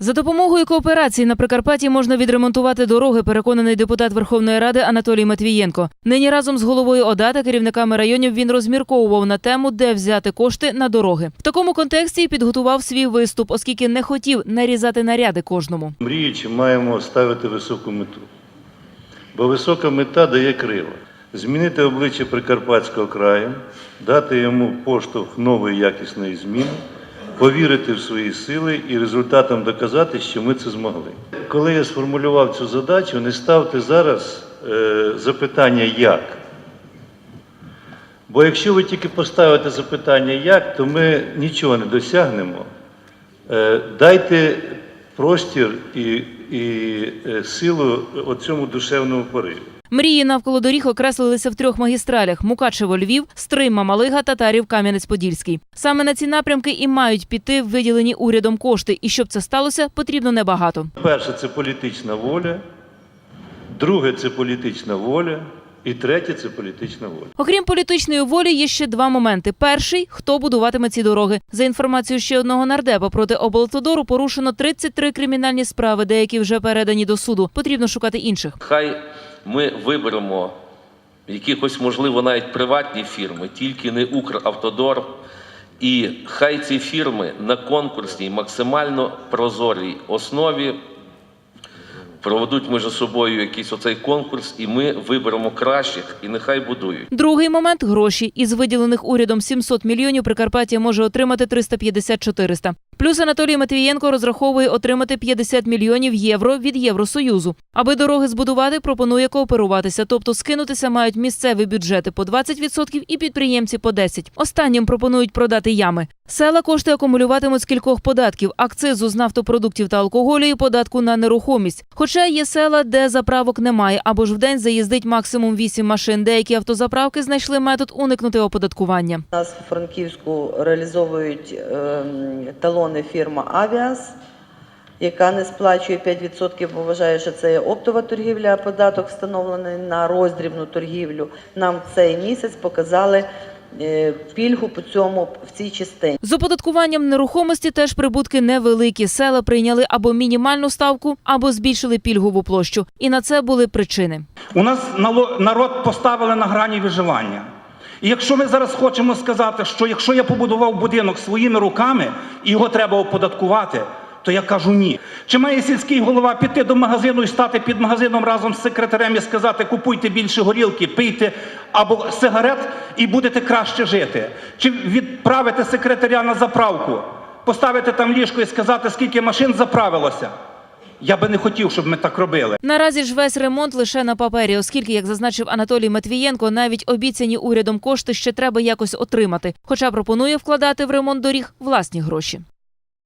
За допомогою кооперації на Прикарпатті можна відремонтувати дороги, переконаний депутат Верховної Ради Анатолій Матвієнко. Нині разом з головою ОДА та керівниками районів він розмірковував на тему, де взяти кошти на дороги. В такому контексті підготував свій виступ, оскільки не хотів нарізати наряди кожному. Мріючи, маємо ставити високу мету. Бо висока мета дає крила. Змінити обличчя Прикарпатського краю, дати йому поштовх нової якісної зміни, повірити в свої сили і результатом доказати, що ми це змогли. Коли я сформулював цю задачу, не ставте зараз е, запитання як. Бо якщо ви тільки поставите запитання як, то ми нічого не досягнемо. Е, Дайте простір і, і е, силу оцьому душевному пориві. Мрії навколо доріг окреслилися в трьох магістралях: Мукачево, Львів, Стрий, Мамалига, Татарів, Кам'янець-Подільський. Саме на ці напрямки і мають піти виділені урядом кошти. І щоб це сталося, потрібно небагато. Перше це політична воля, друге це політична воля, і третє це політична воля. Окрім політичної волі, є ще два моменти. Перший хто будуватиме ці дороги. За інформацією ще одного нардепа проти облавтодору порушено 33 кримінальні справи, деякі вже передані до суду. Потрібно шукати інших. Хай ми виберемо якихось, можливо, навіть приватні фірми, тільки не Укравтодор. І хай ці фірми на конкурсній, максимально прозорій основі проведуть між собою якийсь оцей конкурс, і ми виберемо кращих, і нехай будують. Другий момент гроші. Із виділених урядом 700 мільйонів Прикарпаття може отримати 350-400. Плюс Анатолій Матвієнко розраховує отримати 50 мільйонів євро від Євросоюзу. Аби дороги збудувати, пропонує кооперуватися, тобто скинутися мають місцеві бюджети по 20% і підприємці по 10%. Останнім пропонують продати ями. Села кошти акумулюватимуть з кількох податків: акцизу з нафтопродуктів та алкоголю і податку на нерухомість. Хоча є села, де заправок немає, або ж в день заїздить максимум 8 машин. Деякі автозаправки знайшли метод уникнути оподаткування. У нас в Франківську реалізовують ем, талони фірма Авіас, яка не сплачує 5%, бо вважає, що це є оптова торгівля, а податок встановлений на роздрібну торгівлю. Нам цей місяць показали е, пільгу по цьому в цій частині. З оподаткуванням нерухомості теж прибутки невеликі. Села прийняли або мінімальну ставку, або збільшили пільгову площу. І на це були причини. У нас нало- народ поставили на грані виживання. І якщо ми зараз хочемо сказати, що якщо я побудував будинок своїми руками і його треба оподаткувати, то я кажу ні. Чи має сільський голова піти до магазину і стати під магазином разом з секретарем і сказати, купуйте більше горілки, пийте або сигарет і будете краще жити? Чи відправити секретаря на заправку, поставити там ліжко і сказати, скільки машин заправилося? Я би не хотів, щоб ми так робили. Наразі ж весь ремонт лише на папері, оскільки, як зазначив Анатолій Матвієнко, навіть обіцяні урядом кошти ще треба якось отримати. Хоча пропонує вкладати в ремонт доріг власні гроші.